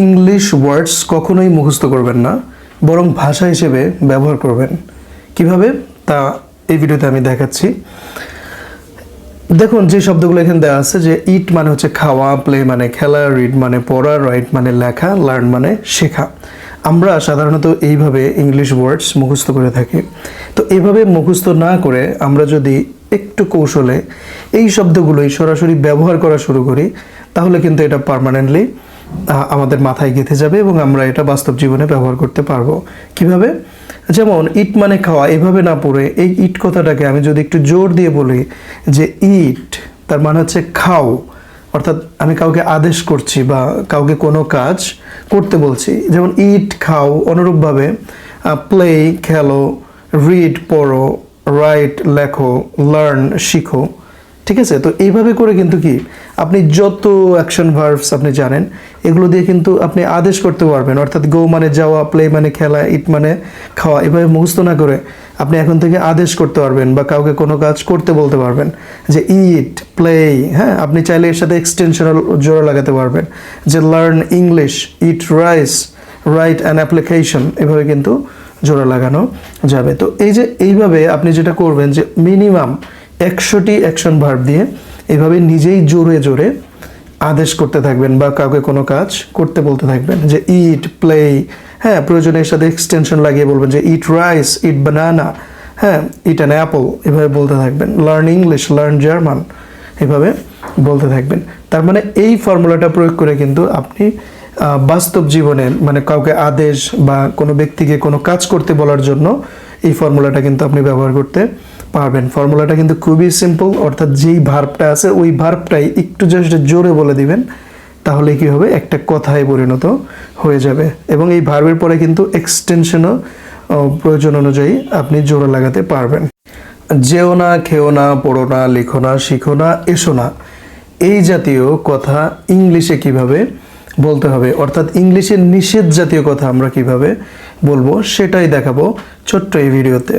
English ওয়ার্ডস কখনোই মুখস্থ করবেন না, বরং ভাষা হিসেবে ব্যবহার করবেন। কীভাবে? তা এই ভিডিওতে আমি দেখাচ্ছি। দেখুন, যে শব্দগুলো এখানে দেওয়া আছে যে ইট মানে হচ্ছে খাওয়া প্লে মানে খেলা রিড মানে পড়া রাইট মানে লেখা লার্ন মানে শেখা। আমরা সাধারণত এইভাবে ইংলিশ ওয়ার্ডস মুখস্থ করে থাকি। তো এইভাবে মুখস্থ না করে আমরা যদি একটু কৌশলে এই শব্দগুলোই সরাসরি ব্যবহার করা শুরু করি, তাহলে কিন্তু এটা পার্মানেন্টলি আমাদের মাথায় গেঁথে যাবে এবং আমরা এটা বাস্তব জীবনে ব্যবহার করতে পারব। কীভাবে? যেমন, ইট মানে খাওয়া, এভাবে না পড়ে, এই ইট কথাটাকে আমি যদি একটু জোর দিয়ে বলি যে ইট, তার মানে হচ্ছে খাও, অর্থাৎ আমি কাউকে আদেশ করছি বা কাউকে কোনো কাজ করতে বলছি। যেমন, ইট, খাও, অনুরূপভাবে প্লে খেলো রিড পড়ো রাইট লেখো লার্ন শিখো। ঠিক আছে? তো এইভাবে করে কিন্তু কি, আপনি যত অ্যাকশন ভার্বস আপনি জানেন, এগুলো দিয়ে কিন্তু আপনি আদেশ করতে পারবেন। অর্থাৎ গো মানে যাওয়া প্লে মানে খেলা ইট মানে খাওয়া, এভাবে মুখস্থ না করে আপনি এখন থেকে আদেশ করতে পারবেন বা কাউকে কোনো কাজ করতে বলতে পারবেন যে ইট প্লে হ্যাঁ? আপনি চাইলে এর সাথে এক্সটেনশনাল জোড়া লাগাতে পারবেন যে learn English eat rice right and application এভাবে কিন্তু জোড়া লাগানো যাবে। তো এই যে এইভাবে আপনি যেটা করবেন যে মিনিমাম একশোটি অ্যাকশন ভার্ব দিয়ে এভাবে নিজেই জোরে জোরে আদেশ করতে থাকবেন বা কাউকে কোনো কাজ করতে বলতে থাকবেন যে ইট প্লে হ্যাঁ প্রয়োজনের সাথে এক্সটেনশন লাগিয়ে বলবেন যে ইট রাইস ইট বানানা হ্যাঁ ইট অ্যান অ্যাপল এভাবে বলতে থাকবেন। লার্ন ইংলিশ লার্ন জার্মান এভাবে বলতে থাকবেন। তার মানে এই ফর্মুলাটা প্রয়োগ করে কিন্তু আপনি বাস্তব জীবনে মানে কাউকে আদেশ বা কোনো ব্যক্তিকে কোনো কাজ করতে বলার জন্য এই ফর্মুলাটা কিন্তু আপনি ব্যবহার করতে পারবেন। ফর্মুলাটা কিন্তু খুবই সিম্পল অর্থাৎ যেই ভার্বটা আছে, ওই ভার্বটাই একটু জাস্ট জোরে বলে দিবেন, তাহলে কি হবে? একটা কথায় পরিণত হয়ে যাবে। এবং এই ভার্বের পরে কিন্তু এক্সটেনশনও প্রয়োজন অনুযায়ী আপনি জোরে লাগাতে পারবেন। যেও না, খেও না, পড়ো না, লিখো না, শিখো না, এসো না। এই জাতীয় কথা ইংলিশে কীভাবে বলতে হবে? অর্থাৎ ইংলিশের নিষেধ জাতীয় কথা আমরা কীভাবে বলব? সেটাই দেখাবো ছোট্ট এই ভিডিওতে।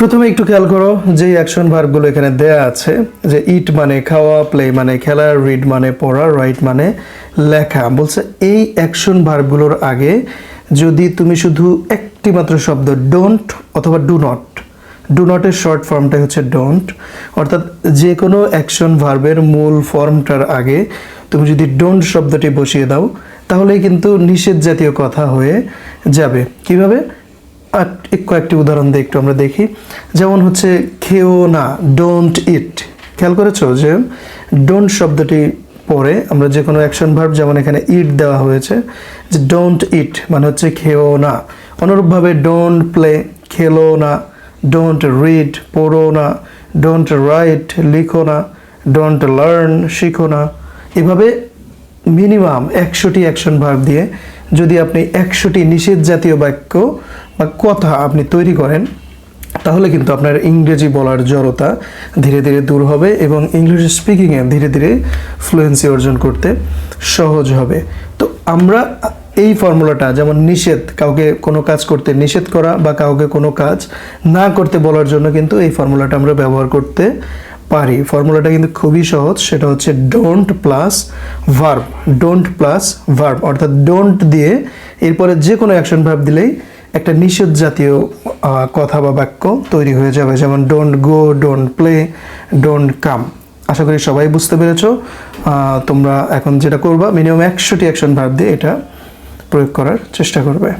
প্রথমে একটু খেয়াল করো যে অ্যাকশন ভার্বগুলো এখানে দেয়া আছে, যে ইট মানে খাওয়া প্লে মানে খেলা রিড মানে পড়া রাইট মানে লেখা। বলছে এই অ্যাকশন ভার্বগুলোর আগে যদি তুমি শুধু একটি মাত্র শব্দ ডোন্ট অথবা ডু নট ডু নটের শর্ট ফর্মটাই হচ্ছে ডোন্ট অর্থাৎ যে কোনো অ্যাকশন ভার্বের মূল ফর্মটার আগে তুমি যদি ডোন্ট শব্দটি বসিয়ে দাও, তাহলেই কিন্তু নিষেধ জাতীয় কথা হয়ে যাবে। কীভাবে? কয়েকটি উদাহরণ দিয়ে একটু আমরা দেখি। যেমন হচ্ছে খেও না ডোন্ট ইট খেয়াল করেছ যে ডোন্ট শব্দটি পরে আমরা যে কোনো অ্যাকশন ভার্ব যেমন এখানে ইট দেওয়া হয়েছে, যে ডোন্ট ইট মানে হচ্ছে খেও না। অনুরূপভাবে ডোন্ট প্লে খেলো না ডোন্ট রিড পড়ো না ডোন্ট রাইট লিখো না ডোন্ট লার্ন শিখো না। এভাবে মিনিমাম একশোটি অ্যাকশন ভার্ব দিয়ে যদি আপনি একশোটি নিষেধ জাতীয় বাক্য বা কথা আপনি তৈরি করেন, তাহলে কিন্তু আপনার ইংরেজি বলার জড়তা ধীরে ধীরে দূর হবে এবং ইংলিশ স্পিকিংয়ে ধীরে ধীরে ফ্লুয়েন্সি অর্জন করতে সহজ হবে। তো আমরা এই ফর্মুলাটা যেমন নিষেধ, কাউকে কোনো কাজ করতে নিষেধ করা বা কাউকে কোনো কাজ না করতে বলার জন্য কিন্তু এই ফর্মুলাটা আমরা ব্যবহার করতে পারি। ফর্মুলাটা কিন্তু খুবই সহজ, সেটা হচ্ছে don't plus verb don't plus verb অর্থাৎ ডোন্ট দিয়ে এরপরে যে কোনো অ্যাকশন ভার্ব দিলেই একটা নিষেধ জাতীয় কথা বা বাক্য তৈরি হয়ে যাবে। যেমন don't go don't play don't come আশা করি সবাই বুঝতে পেরেছ। তোমরা এখন যেটা করবা মিনিমাম একশোটি অ্যাকশন ভার্ব দিয়ে এটা প্রয়োগ করার চেষ্টা করবে।